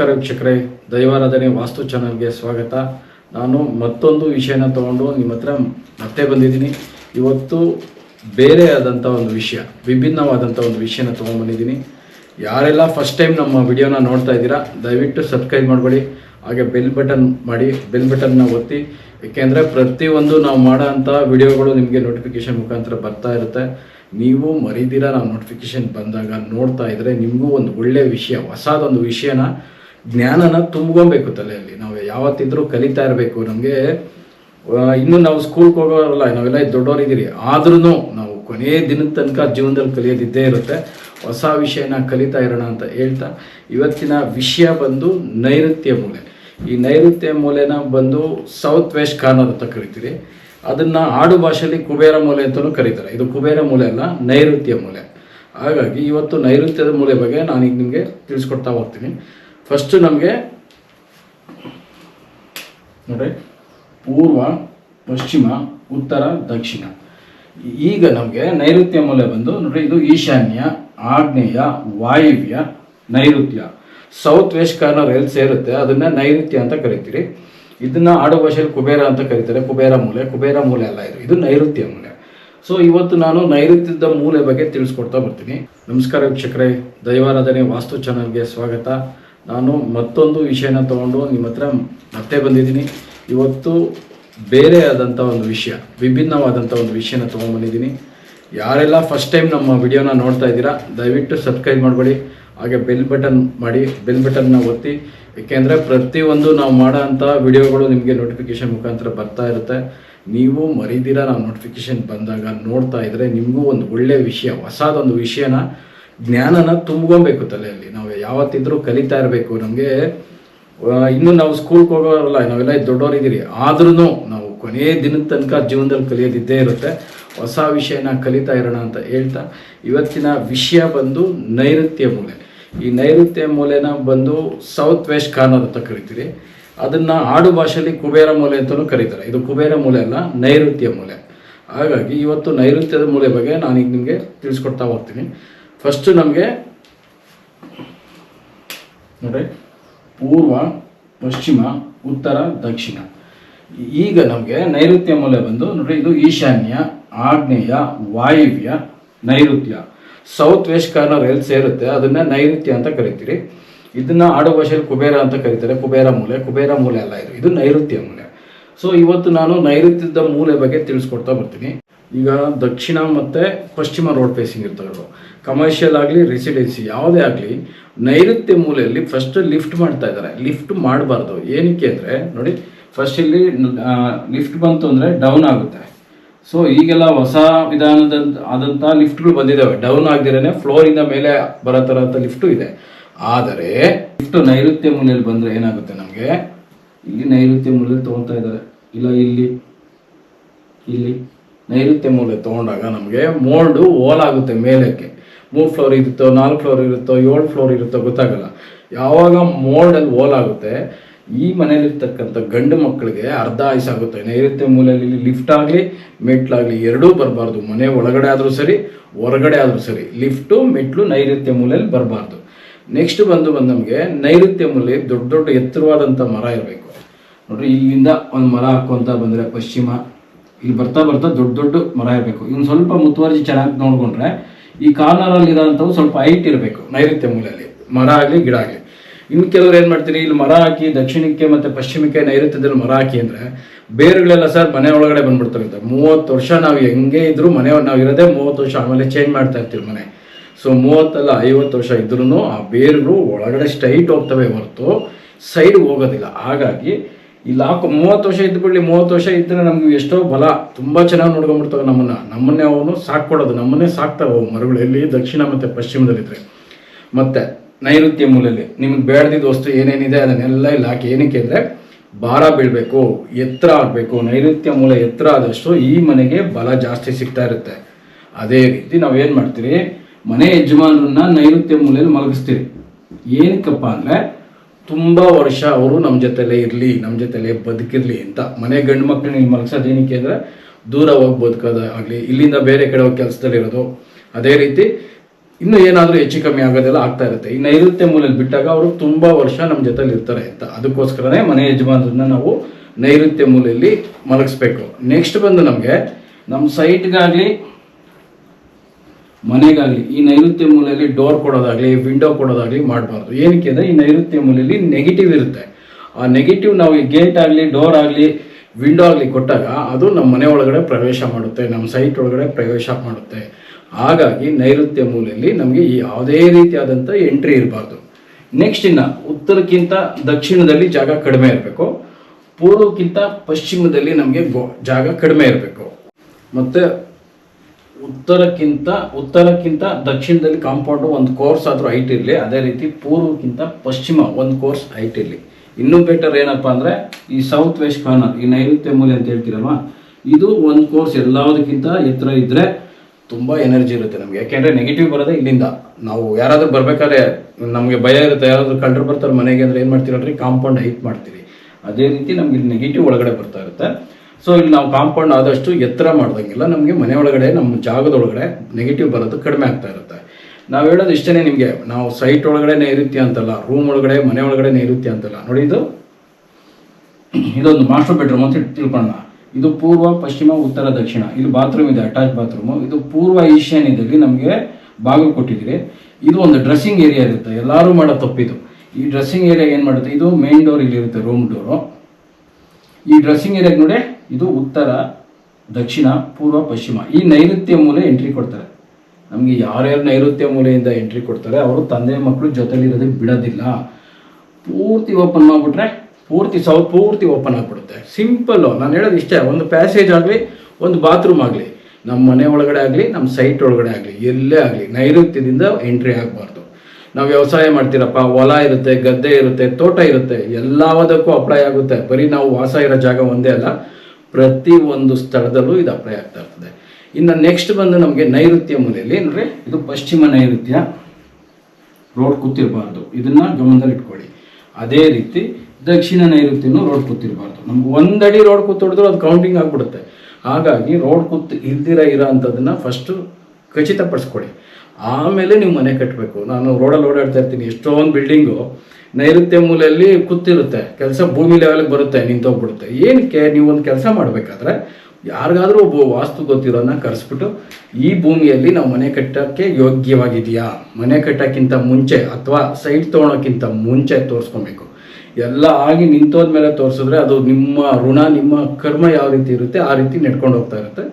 ನಮಸ್ಕಾರ ವೀಕ್ಷಕರೇ, ದೈವಾರಾಧನೆ ವಾಸ್ತು ಚಾನಲ್ಗೆ ಸ್ವಾಗತ. ನಾನು ಮತ್ತೊಂದು ವಿಷಯನ ತಗೊಂಡು ನಿಮ್ಮ ಹತ್ರ ಮತ್ತೆ ಬಂದಿದ್ದೀನಿ. ಇವತ್ತು ಬೇರೆ ಆದಂಥ ಒಂದು ವಿಷಯ ವಿಭಿನ್ನವಾದಂಥ ಒಂದು ವಿಷಯನ ತೊಗೊಂಡ್ಬಂದಿದ್ದೀನಿ ಯಾರೆಲ್ಲ ಫಸ್ಟ್ ಟೈಮ್ ನಮ್ಮ ವಿಡಿಯೋನ ನೋಡ್ತಾ ಇದ್ದೀರಾ, ದಯವಿಟ್ಟು ಸಬ್ಸ್ಕ್ರೈಬ್ ಮಾಡ್ಕೊಳ್ಳಿ. ಹಾಗೆ ಬೆಲ್ ಬಟನ್ ಮಾಡಿ ಬೆಲ್ ಬಟನ್ನ ಒತ್ತಿ. ಏಕೆಂದರೆ ಪ್ರತಿಯೊಂದು ನಾವು ಮಾಡೋ ಅಂಥ ವಿಡಿಯೋಗಳು ನಿಮಗೆ ನೋಟಿಫಿಕೇಶನ್ ಮುಖಾಂತರ ಬರ್ತಾ ಇರುತ್ತೆ. ನೀವು ಮರಿದಿರ ನಾವು ನೋಟಿಫಿಕೇಶನ್ ಬಂದಾಗ ನೋಡ್ತಾ ಇದ್ರೆ ನಿಮಗೂ ಒಂದು ಒಳ್ಳೆಯ ವಿಷಯ, ಹೊಸದೊಂದು ವಿಷಯನ ಜ್ಞಾನನ ತುಂಬ್ಕೊಬೇಕು ತಲೆಯಲ್ಲಿ. ನಾವು ಯಾವತ್ತಿದ್ರೂ ಕಲಿತಾ ಇರಬೇಕು. ನಮಗೆ ಇನ್ನು ನಾವು ಸ್ಕೂಲ್ಗೆ ಹೋಗೋರಲ್ಲ, ನಾವೆಲ್ಲ ದೊಡ್ಡವರಿದ್ದೀರಿ ಆದ್ರೂ ನಾವು ಕೊನೆಯ ದಿನದ ತನಕ ಜೀವನದಲ್ಲಿ ಕಲಿಯೋದಿದ್ದೇ ಇರುತ್ತೆ. ಹೊಸ ವಿಷಯನ ಕಲಿತಾ ಇರೋಣ ಅಂತ ಹೇಳ್ತಾ, ಇವತ್ತಿನ ವಿಷಯ ಬಂದು ನೈಋತ್ಯ ಮೂಲೆ. ಈ ನೈಋತ್ಯ ಮೂಲೆನ ಬಂದು ಸೌತ್ ವೆಸ್ಟ್ ಕಾರ್ನರ್ ಅಂತ ಕರಿತೀರಿ. ಅದನ್ನ ಆಡು ಭಾಷೆಯಲ್ಲಿ ಕುಬೇರ ಮೂಲೆ ಅಂತಲೂ ಕರೀತಾರೆ. ಇದು ಕುಬೇರ ಮೂಲೆ ಅಲ್ಲ, ನೈಋತ್ಯ ಮೂಲೆ. ಹಾಗಾಗಿ ಇವತ್ತು ನೈಋತ್ಯದ ಮೂಲೆ ಬಗ್ಗೆ ನಾನು ಈಗ ನಿಮಗೆ ತಿಳಿಸ್ಕೊಡ್ತಾ ಹೋಗ್ತೀನಿ. ಫಸ್ಟ್ ನಮಗೆ ನೋಡಿ ಪೂರ್ವ, ಪಶ್ಚಿಮ, ಉತ್ತರ, ದಕ್ಷಿಣ. ಈಗ ನಮಗೆ ನೈಋತ್ಯ ಮೂಲೆ ಬಂದು ನೋಡಿ ಇದು ಈಶಾನ್ಯ, ಆಗ್ನೇಯ, ವಾಯುವ್ಯ, ನೈಋತ್ಯ. ಸೌತ್ ವೆಸ್ಟ್ ಕಾರ್ನರ್ ಎಲ್ಲಿ ಸೇರುತ್ತೆ, ಅದನ್ನ ನೈಋತ್ಯ ಅಂತ ಕರಿತೀರಿ. ಇದನ್ನ ಆಡು ಭಾಷೆಯಲ್ಲಿ ಕುಬೇರ ಅಂತ ಕರೀತಾರೆ, ಕುಬೇರ ಮೂಲೆ. ಕುಬೇರ ಮೂಲೆ ಅಲ್ಲ ಇದು ಇದು ನೈಋತ್ಯ ಮೂಲೆ. ಸೊ ಇವತ್ತು ನಾನು ನೈಋತ್ಯದ ಮೂಲೆ ಬಗ್ಗೆ ತಿಳಿಸ್ಕೊಡ್ತಾ ಬರ್ತೀನಿ. ನಮಸ್ಕಾರ ವೀಕ್ಷಕರೇ, ದೈವಾರಾಧನೆ ವಾಸ್ತು ಚಾನಲ್ಗೆ ಸ್ವಾಗತ. ನಾನು ಮತ್ತೊಂದು ವಿಷಯನ ತಗೊಂಡು ನಿಮ್ಮ ಹತ್ರ ಮತ್ತೆ ಬಂದಿದ್ದೀನಿ. ಇವತ್ತು ಬೇರೆ ಆದಂಥ ಒಂದು ವಿಷಯ ವಿಭಿನ್ನವಾದಂಥ ಒಂದು ವಿಷಯನ ತೊಗೊಂಡ್ಬಂದಿದ್ದೀನಿ ಯಾರೆಲ್ಲ ಫಸ್ಟ್ ಟೈಮ್ ನಮ್ಮ ವಿಡಿಯೋನ ನೋಡ್ತಾ ಇದ್ದೀರಾ, ದಯವಿಟ್ಟು ಸಬ್ಸ್ಕ್ರೈಬ್ ಮಾಡಬೇಡಿ ಹಾಗೆ ಬೆಲ್ ಬಟನ್ ಮಾಡಿ ಬೆಲ್ ಬಟನ್ನ ಒತ್ತಿ. ಏಕೆಂದರೆ ಪ್ರತಿಯೊಂದು ನಾವು ಮಾಡೋ ಅಂಥ ವಿಡಿಯೋಗಳು ನಿಮಗೆ ನೋಟಿಫಿಕೇಶನ್ ಮುಖಾಂತರ ಬರ್ತಾ ಇರುತ್ತೆ. ನೀವು ಮರಿದಿರ ನಾವು ನೋಟಿಫಿಕೇಶನ್ ಬಂದಾಗ ನೋಡ್ತಾ ಇದ್ರೆ ನಿಮಗೂ ಒಂದು ಒಳ್ಳೆಯ ವಿಷಯ, ಹೊಸದೊಂದು ವಿಷಯನ ಜ್ಞಾನನ ತುಂಬ್ಕೊಬೇಕು ತಲೆಯಲ್ಲಿ. ನಾವು ಯಾವತ್ತಿದ್ರೂ ಕಲಿತಾ ಇರಬೇಕು. ನಮಗೆ ಇನ್ನು ನಾವು ಸ್ಕೂಲ್ಗೆ ಹೋಗೋರಲ್ಲ, ನಾವೆಲ್ಲ ದೊಡ್ಡವರಿದ್ದೀರಿ ಆದ್ರೂ ನಾವು ಕೊನೆಯ ದಿನದ ತನಕ ಜೀವನದಲ್ಲಿ ಕಲಿಯೋದಿದ್ದೇ ಇರುತ್ತೆ. ಹೊಸ ವಿಷಯನ ಕಲಿತಾ ಇರೋಣ ಅಂತ ಹೇಳ್ತಾ, ಇವತ್ತಿನ ವಿಷಯ ಬಂದು ನೈಋತ್ಯ ಮೂಲೆ. ಈ ನೈಋತ್ಯ ಮೂಲೆನ ಬಂದು ಸೌತ್ ವೆಸ್ಟ್ ಕಾರ್ನರ್ ಅಂತ ಕರಿತೀರಿ. ಅದನ್ನ ಆಡು ಭಾಷೆಯಲ್ಲಿ ಕುಬೇರ ಮೂಲೆ ಅಂತಲೂ ಕರೀತಾರೆ. ಇದು ಕುಬೇರ ಮೂಲೆ ಅಲ್ಲ, ನೈಋತ್ಯ ಮೂಲೆ. ಹಾಗಾಗಿ ಇವತ್ತು ನೈಋತ್ಯದ ಮೂಲೆ ಬಗ್ಗೆ ನಾನು ಈಗ ನಿಮಗೆ ತಿಳಿಸ್ಕೊಡ್ತಾ ಹೋಗ್ತೀನಿ. ಫಸ್ಟ್ ನಮಗೆ ನೋಡಿ ಪೂರ್ವ, ಪಶ್ಚಿಮ, ಉತ್ತರ, ದಕ್ಷಿಣ. ಈಗ ನಮಗೆ ನೈಋತ್ಯ ಮೂಲೆ ಬಂದು ನೋಡ್ರಿ, ಇದು ಈಶಾನ್ಯ, ಆಗ್ನೇಯ, ವಾಯುವ್ಯ, ನೈಋತ್ಯ. ಸೌತ್ ವೆಸ್ಟ್ ಕಾರ್ನರ್ ಎಲ್ಲಿ ಸೇರುತ್ತೆ, ಅದನ್ನ ನೈಋತ್ಯ ಅಂತ ಕರಿತೀರಿ. ಇದನ್ನ ಆಡು ಭಾಷೆಯಲ್ಲಿ ಕುಬೇರ ಅಂತ ಕರೀತಾರೆ, ಕುಬೇರ ಮೂಲೆ. ಕುಬೇರ ಮೂಲೆ ಅಲ್ಲ ಇದು ಇದು ನೈಋತ್ಯ ಮೂಲೆ. ಸೊ ಇವತ್ತು ನಾನು ನೈಋತ್ಯದ ಮೂಲೆ ಬಗ್ಗೆ ತಿಳಿಸ್ಕೊಡ್ತಾ ಬರ್ತೀನಿ. ಈಗ ದಕ್ಷಿಣ ಮತ್ತೆ ಪಶ್ಚಿಮ ರೋಡ್ ಫೇಸಿಂಗ್ ಇರ್ತವೆ ಕಮರ್ಷಿಯಲ್ ಆಗಲಿ ರೆಸಿಡೆನ್ಸಿ ಯಾವುದೇ ಆಗಲಿ, ನೈಋತ್ಯ ಮೂಲೆಯಲ್ಲಿ ಫಸ್ಟ್ ಲಿಫ್ಟ್ ಮಾಡ್ತಾ ಇದ್ದಾರೆ. ಲಿಫ್ಟ್ ಮಾಡಬಾರ್ದು. ಏನಕ್ಕೆ ಅಂದರೆ, ನೋಡಿ ಫಸ್ಟ್ ಇಲ್ಲಿ ಲಿಫ್ಟ್ ಬಂತು ಅಂದರೆ ಡೌನ್ ಆಗುತ್ತೆ. ಸೊ ಈಗೆಲ್ಲ ಹೊಸ ವಿಧಾನದ ಆದಂಥ ಲಿಫ್ಟ್ಗಳು ಬಂದಿದ್ದಾವೆ. ಡೌನ್ ಆಗದಿರೇ ಫ್ಲೋರಿಂದ ಮೇಲೆ ಬರೋ ಥರ ಲಿಫ್ಟು ಇದೆ. ಆದರೆ ಲಿಫ್ಟ್ ನೈಋತ್ಯ ಮೂಲೆಯಲ್ಲಿ ಬಂದರೆ ಏನಾಗುತ್ತೆ ನಮಗೆ? ಇಲ್ಲಿ ನೈಋತ್ಯ ಮೂಲೆಯಲ್ಲಿ ತೊಗೊತಾ ಇದ್ದಾರೆ. ಇಲ್ಲ, ಇಲ್ಲಿ. ಇಲ್ಲಿ ನೈಋತ್ಯ ಮೂಲೆ ತೊಗೊಂಡಾಗ ನಮಗೆ ಮೋಲ್ಡು ಓಲಾಗುತ್ತೆ ಮೇಲಕ್ಕೆ. ಮೂರು ಫ್ಲೋರ್ ಇರುತ್ತೋ, ನಾಲ್ಕು ಫ್ಲೋರ್ ಇರುತ್ತೋ, ಏಳು ಫ್ಲೋರ್ ಇರುತ್ತೋ ಗೊತ್ತಾಗಲ್ಲ. ಯಾವಾಗ ಮೋಲ್ಡಲ್ಲಿ ಓಲಾಗುತ್ತೆ ಈ ಮನೇಲಿರ್ತಕ್ಕಂಥ ಗಂಡು ಮಕ್ಕಳಿಗೆ ಅರ್ಧ ಆಯ್ಸಾಗುತ್ತೆ ನೈಋತ್ಯ ಮೂಲೆಯಲ್ಲಿ ಲಿಫ್ಟ್ ಆಗಲಿ ಮೆಟ್ಲಾಗಲಿ ಎರಡೂ ಬರಬಾರ್ದು. ಮನೆ ಒಳಗಡೆ ಆದರೂ ಸರಿ, ಹೊರಗಡೆ ಆದರೂ ಸರಿ. ಲಿಫ್ಟು ಮೆಟ್ಲು ನೈಋತ್ಯ ಮೂಲೆಯಲ್ಲಿ ಬರಬಾರ್ದು. ನೆಕ್ಸ್ಟ್ ಬಂದು ಬಂದು ನಮಗೆ ನೈಋತ್ಯ ಮೂಲೆ ದೊಡ್ಡ ದೊಡ್ಡ ಎತ್ತರವಾದಂಥ ಮರ ಇರಬೇಕು. ನೋಡ್ರಿ, ಇಲ್ಲಿಂದ ಒಂದು ಮರ ಹಾಕುವಂತ ಬಂದರೆ ಪಶ್ಚಿಮ. ಇಲ್ಲಿ ಬರ್ತಾ ಬರ್ತಾ ದೊಡ್ಡ ದೊಡ್ಡ ಮರ ಇರಬೇಕು. ಇನ್ನು ಸ್ವಲ್ಪ ಮುತುವರ್ಜಿ ಚೆನ್ನಾಗಿ ನೋಡ್ಕೊಂಡ್ರೆ ಈ ಕಾರ್ನರಲ್ಲಿ ಇರೋಂಥವು ಸ್ವಲ್ಪ ಹೈಟ್ ಇರಬೇಕು ನೈಋತ್ಯ ಮೂಲೆಯಲ್ಲಿ, ಮರ ಆಗಲಿ, ಗಿಡ ಆಗಲಿ. ಇನ್ನು ಕೆಲವರು ಏನು ಮಾಡ್ತೀರಿ ಇಲ್ಲಿ ಮರ ಹಾಕಿ, ದಕ್ಷಿಣಕ್ಕೆ ಮತ್ತು ಪಶ್ಚಿಮಕ್ಕೆ ನೈಋತ್ಯದಲ್ಲಿ ಮರ ಹಾಕಿ ಅಂದರೆ ಬೇರುಗಳೆಲ್ಲ ಸರ್ ಮನೆ ಒಳಗಡೆ ಬಂದ್ಬಿಡ್ತವೆ ಅಂತ. ಮೂವತ್ತು ವರ್ಷ ನಾವು ಹೆಂಗೆ ಇದ್ದರೂ ಮನೆ ನಾವು ಇರೋದೇ ಮೂವತ್ತು ವರ್ಷ, ಆಮೇಲೆ ಚೇಂಜ್ ಮಾಡ್ತಾ ಇರ್ತೀವಿ ಮನೆ. ಸೊ ಮೂವತ್ತಲ್ಲ ಐವತ್ತು ವರ್ಷ ಇದ್ರೂ ಆ ಬೇರುಗಳು ಒಳಗಡೆ ಸ್ಟ್ರೈಟ್ ಹೋಗ್ತವೆ ಹೊರತು ಸೈಡ್ ಹೋಗೋದಿಲ್ಲ. ಹಾಗಾಗಿ ಇಲ್ಲಿ ಹಾಕೋ ಮೂವತ್ತು ವರ್ಷ ಇದ್ಬಿಡ್ಲಿ ಮೂವತ್ತು ವರ್ಷ ಇದ್ದರೆ ನಮ್ಗೆ ಎಷ್ಟೋ ಬಲ ತುಂಬ ಚೆನ್ನಾಗಿ ನೋಡ್ಕೊಂಡ್ಬಿಡ್ತಾವೆ ನಮ್ಮನ್ನ. ನಮ್ಮನ್ನೇ ಅವನು ಸಾಕ್ಕೊಡೋದು. ನಮ್ಮನ್ನೇ ಸಾಕ್ತವೆ ಅವು ಮರಗಳು ಎಲ್ಲಿ ದಕ್ಷಿಣ ಮತ್ತು ಪಶ್ಚಿಮದಲ್ಲಿದ್ದರೆ ಮತ್ತೆ ನೈಋತ್ಯ ಮೂಲೆಯಲ್ಲಿ ನಿಮ್ಗೆ ಬೇಡದಿದ್ದ ವಸ್ತು ಏನೇನಿದೆ ಅದನ್ನೆಲ್ಲ ಇಲ್ಲಿ ಹಾಕಿ ಏನಕ್ಕೆ ಅಂದರೆ ಭಾರ ಬೀಳಬೇಕು, ಎತ್ತರ ಆಗಬೇಕು. ನೈಋತ್ಯ ಮೂಲ ಎತ್ತರ ಆದಷ್ಟು ಈ ಮನೆಗೆ ಬಲ ಜಾಸ್ತಿ ಸಿಗ್ತಾ ಇರುತ್ತೆ. ಅದೇ ರೀತಿ ನಾವೇನು ಏನು ಮಾಡ್ತೀರಿ? ಮನೆ ಯಜಮಾನರನ್ನ ನೈಋತ್ಯ ಮೂಲೆಯಲ್ಲಿ ಮಲಗಿಸ್ತೀರಿ. ಏನಕ್ಕಪ್ಪ ಅಂದರೆ ತುಂಬ ವರ್ಷ ಅವರು ನಮ್ಮ ಜೊತೆಲೇ ಇರಲಿ ನಮ್ಮ ಜೊತೆಲೇ ಬದುಕಿರಲಿ ಅಂತ. ಮನೆ ಗಂಡು ಮಕ್ಕಳನ್ನ ಮಲಗಿಸೋದು ಏನಕ್ಕೆ ಅಂದರೆ ದೂರ ಹೋಗಿ ಬದುಕೋದು ಆಗಲಿ, ಇಲ್ಲಿಂದ ಬೇರೆ ಕಡೆ ಹೋಗಿ ಕೆಲಸದಲ್ಲಿರೋದು. ಅದೇ ರೀತಿ ಇನ್ನು ಏನಾದರೂ ಹೆಚ್ಚು ಕಮ್ಮಿ ಆಗೋದೆಲ್ಲ ಆಗ್ತಾ ಇರುತ್ತೆ. ಈ ನೈಋತ್ಯ ಮೂಲೆಯಲ್ಲಿ ಬಿಟ್ಟಾಗ ಅವರು ತುಂಬ ವರ್ಷ ನಮ್ಮ ಜೊತೆಲಿ ಇರ್ತಾರೆ ಅಂತ. ಅದಕ್ಕೋಸ್ಕರನೇ ಮನೆ ಯಜಮಾನರನ್ನ ನಾವು ನೈಋತ್ಯ ಮೂಲೆಯಲ್ಲಿ ಮಲಗಿಸ್ಬೇಕು. ನೆಕ್ಸ್ಟ್ ಬಂದು ನಮಗೆ ನಮ್ಮ ಸೈಟ್ಗಾಗಲಿ ಮನೆಗಾಗಲಿ, ಈ ನೈಋತ್ಯ ಮೂಲೆಯಲ್ಲಿ ಡೋರ್ ಕೊಡೋದಾಗಲಿ ವಿಂಡೋ ಕೊಡೋದಾಗಲಿ ಮಾಡಬಾರ್ದು. ಏನಕ್ಕೆ ಅಂದರೆ, ಈ ನೈಋತ್ಯ ಮೂಲೆಯಲ್ಲಿ ನೆಗೆಟಿವ್ ಇರುತ್ತೆ. ಆ ನೆಗೆಟಿವ್ ನಾವು ಈ ಗೇಟ್ ಆಗಲಿ ಡೋರ್ ಆಗಲಿ ವಿಂಡೋ ಆಗಲಿ ಕೊಟ್ಟಾಗ ಅದು ನಮ್ಮ ಮನೆ ಒಳಗಡೆ ಪ್ರವೇಶ ಮಾಡುತ್ತೆ, ನಮ್ಮ ಸೈಟ್ ಒಳಗಡೆ ಪ್ರವೇಶ ಮಾಡುತ್ತೆ. ಹಾಗಾಗಿ ನೈಋತ್ಯ ಮೂಲೆಯಲ್ಲಿ ನಮಗೆ ಯಾವುದೇ ರೀತಿಯಾದಂಥ ಎಂಟ್ರಿ ಇರಬಾರ್ದು. ನೆಕ್ಸ್ಟ್ ಇನ್ನು, ಉತ್ತರಕ್ಕಿಂತ ದಕ್ಷಿಣದಲ್ಲಿ ಜಾಗ ಕಡಿಮೆ ಇರಬೇಕು. ಪೂರ್ವಕ್ಕಿಂತ ಪಶ್ಚಿಮದಲ್ಲಿ ನಮಗೆ ಜಾಗ ಕಡಿಮೆ ಇರಬೇಕು. ಮತ್ತು ಉತ್ತರಕ್ಕಿಂತ ಉತ್ತರಕ್ಕಿಂತ ದಕ್ಷಿಣದಲ್ಲಿ ಕಾಂಪೌಂಡು ಒಂದು ಕೋರ್ಸ್ ಆದರೂ ಹೈಟ್ ಇರಲಿ. ಅದೇ ರೀತಿ ಪೂರ್ವಕ್ಕಿಂತ ಪಶ್ಚಿಮ ಒಂದು ಕೋರ್ಸ್ ಹೈಟ್ ಇರಲಿ. ಇನ್ನೂ ಬೆಟರ್ ಏನಪ್ಪ ಅಂದರೆ ಈ ಸೌತ್ ವೆಸ್ಟ್ ಕಾರ್ನರ್ ಈ ನೈಋತ್ಯ ಮೂಲೆ ಅಂತ ಹೇಳ್ತೀರಲ್ವ? ಇದು ಒಂದು ಕೋರ್ಸ್ ಎಲ್ಲದಕ್ಕಿಂತ ಎತ್ತರ ಇದ್ದರೆ ತುಂಬ ಎನರ್ಜಿ ಇರುತ್ತೆ ನಮಗೆ. ಯಾಕೆಂದರೆ ನೆಗೆಟಿವ್ ಬರೋದೇ ಇಲ್ಲಿಂದ. ನಾವು ಯಾರಾದರೂ ಬರಬೇಕಾದ್ರೆ ನಮಗೆ ಭಯ ಇರುತ್ತೆ. ಯಾರಾದರೂ ಕಳ್ಳರು ಬರ್ತಾರೆ ಮನೆಗೆ ಅಂದರೆ ಏನು ಮಾಡ್ತೀರಲ್ರಿ? ಕಾಂಪೌಂಡ್ ಹೈಟ್ ಮಾಡ್ತೀರಿ. ಅದೇ ರೀತಿ ನಮಗೆ ನೆಗೆಟಿವ್ ಒಳಗಡೆ ಬರ್ತಾ ಇರುತ್ತೆ. ಸೊ ಇಲ್ಲಿ ನಾವು ಕಾಂಪೌಂಡ್ ಆದಷ್ಟು ಎತ್ತರ ಮಾಡಿದಂಗೆಲ್ಲ. ನಮಗೆ ಮನೆ ಒಳಗಡೆ ನಮ್ಮ ಜಾಗದೊಳಗಡೆ ನೆಗೆಟಿವ್ ಬರೋದು ಕಡಿಮೆ ಆಗ್ತಾ ಇರುತ್ತೆ. ನಾವು ಹೇಳೋದು ಇಷ್ಟೇ ನಿಮಗೆ. ನಾವು ಸೈಟ್ ಒಳಗಡೆ ನೈಋತ್ಯ ಅಂತಲ್ಲ ರೂಮ್ ಒಳಗಡೆ, ಮನೆ ಒಳಗಡೆ ನೈಋತ್ಯ ಅಂತಲ್ಲ. ನೋಡಿ ಇದು. ಇದೊಂದು ಮಾಸ್ಟರ್ ಬೆಡ್ರೂಮ್ ಅಂತ ತಿಳ್ಕೊಳ್ಳೋಣ. ಇದು ಪೂರ್ವ, ಪಶ್ಚಿಮ, ಉತ್ತರ, ದಕ್ಷಿಣ. ಇಲ್ಲಿ ಬಾತ್ರೂಮ್ ಇದೆ ಅಟ್ಯಾಚ್ ಬಾತ್ರೂಮು ಇದು ಪೂರ್ವ ಈಶಾನ್ಯದಲ್ಲಿ ನಮಗೆ ಭಾಗ ಕೊಟ್ಟಿದ್ದೀರಿ. ಇದು ಒಂದು ಡ್ರೆಸ್ಸಿಂಗ್ ಏರಿಯಾ ಇರುತ್ತೆ. ಎಲ್ಲರೂ ಮಾಡೋ ತಪ್ಪಿದು. ಈ ಡ್ರೆಸ್ಸಿಂಗ್ ಏರಿಯಾ ಏನು ಮಾಡುತ್ತೆ? ಇದು ಮೇನ್ ಡೋರ್ ಇಲ್ಲಿರುತ್ತೆ ರೂಮ್ ಡೋರು ಈ ಡ್ರೆಸ್ಸಿಂಗ್ ಏರಿಯಾಗೆ ನೋಡಿ. ಇದು ಉತ್ತರ, ದಕ್ಷಿಣ, ಪೂರ್ವ, ಪಶ್ಚಿಮ. ಈ ನೈಋತ್ಯ ಮೂಲೆ ಎಂಟ್ರಿ ಕೊಡ್ತಾರೆ. ನಮಗೆ ಯಾರ್ಯಾರು ನೈಋತ್ಯ ಮೂಲೆಯಿಂದ ಎಂಟ್ರಿ ಕೊಡ್ತಾರೆ, ಅವರು ತಂದೆ ಮಕ್ಕಳು ಜೊತೆಲಿರೋದಕ್ಕೆ ಬಿಡೋದಿಲ್ಲ. ಪೂರ್ತಿ ಓಪನ್ ಮಾಡಿಬಿಟ್ರೆ, ಪೂರ್ತಿ ಸೌತ್ ಪೂರ್ತಿ ಓಪನ್ ಆಗಿಬಿಡುತ್ತೆ. ಸಿಂಪಲ್ಲು ನಾನು ಹೇಳೋದು ಇಷ್ಟೇ, ಒಂದು ಪ್ಯಾಸೇಜ್ ಆಗಲಿ, ಒಂದು ಬಾತ್ರೂಮ್ ಆಗಲಿ ನಮ್ಮ ಮನೆ ಒಳಗಡೆ ಆಗಲಿ ನಮ್ಮ ಸೈಟ್ ಒಳಗಡೆ ಆಗಲಿ, ಎಲ್ಲೇ ಆಗಲಿ, ನೈಋತ್ಯದಿಂದ ಎಂಟ್ರಿ ಆಗಬಾರ್ದು. ನಾವು ವ್ಯವಸಾಯ ಮಾಡ್ತೀರಪ್ಪ, ಹೊಲ ಇರುತ್ತೆ, ಗದ್ದೆ ಇರುತ್ತೆ, ತೋಟ ಇರುತ್ತೆ ಎಲ್ಲದಕ್ಕೂ ಅಪ್ಲೈ ಆಗುತ್ತೆ. ಬರೀ ನಾವು ವಾಸ ಇರೋ ಜಾಗ ಒಂದೇ ಅಲ್ಲ ಪ್ರತಿ ಒಂದು ಸ್ಥಳದಲ್ಲೂ ಇದು ಅಪ್ಲೈ ಆಗ್ತಾ ಇರ್ತದೆ. ಇನ್ನು ನೆಕ್ಸ್ಟ್ ಬಂದು ನಮಗೆ ನೈಋತ್ಯ ಮೂಲೆಯಲ್ಲಿ ಏನಂದ್ರೆ ಇದು ಪಶ್ಚಿಮ ನೈಋತ್ಯ ರೋಡ್ ಕೂತಿರಬಾರ್ದು. ಇದನ್ನ ಗಮನದಲ್ಲಿ ಇಟ್ಕೊಳ್ಳಿ. ಅದೇ ರೀತಿ ದಕ್ಷಿಣ ನೈಋತ್ಯನೂ ರೋಡ್ ಕೂತಿರಬಾರ್ದು. ನಮ್ಗೆ ಒಂದಡಿ ರೋಡ್ ಕೂತ್ಬಿಡಿದ್ರು ಅದು ಕೌಂಟಿಂಗ್ ಆಗಿಬಿಡುತ್ತೆ. ಹಾಗಾಗಿ ರೋಡ್ ಕೂತ್ ಇಲ್ದಿರ ಇರೋ ಅಂಥದ್ದನ್ನು ಫಸ್ಟು ಖಚಿತಪಡಿಸ್ಕೊಳ್ಳಿ ಆಮೇಲೆ ನೀವು ಮನೆ ಕಟ್ಟಬೇಕು ನಾನು ರೋಡಲ್ಲಿ ಓಡಾಡ್ತಾ ಇರ್ತೀನಿ. ಎಷ್ಟೊಂದು ಬಿಲ್ಡಿಂಗು ನೈಋತ್ಯ ಮೂಲೆಯಲ್ಲಿ ಕೂತಿರುತ್ತೆ. ಕೆಲಸ ಭೂಮಿ ಲೆವೆಲ್ಗೆ ಬರುತ್ತೆ, ನಿಂತೋಗ್ಬಿಡುತ್ತೆ. ಏನಕ್ಕೆ ನೀವು ಒಂದು ಕೆಲಸ ಮಾಡಬೇಕಾದ್ರೆ ಯಾರಿಗಾದರೂ ಒಬ್ಬ ವಾಸ್ತು ಗೊತ್ತಿರೋನ್ನ ಕರೆಸ್ಬಿಟ್ಟು ಈ ಭೂಮಿಯಲ್ಲಿ ನಾವು ಮನೆ ಕಟ್ಟೋಕ್ಕೆ ಯೋಗ್ಯವಾಗಿದೆಯಾ ಮನೆ ಕಟ್ಟೋಕ್ಕಿಂತ ಮುಂಚೆ ಅಥವಾ ಸೈಟ್ ತೊಗೊಳೋಕ್ಕಿಂತ ಮುಂಚೆ ತೋರಿಸ್ಕೊಬೇಕು. ಎಲ್ಲ ಆಗಿ ನಿಂತೋದ್ಮೇಲೆ ತೋರಿಸಿದ್ರೆ ಅದು ನಿಮ್ಮ ಋಣ, ನಿಮ್ಮ ಕರ್ಮ ಯಾವ ರೀತಿ ಇರುತ್ತೆ, ಆ ರೀತಿ ನಡ್ಕೊಂಡು ಹೋಗ್ತಾ ಇರುತ್ತೆ.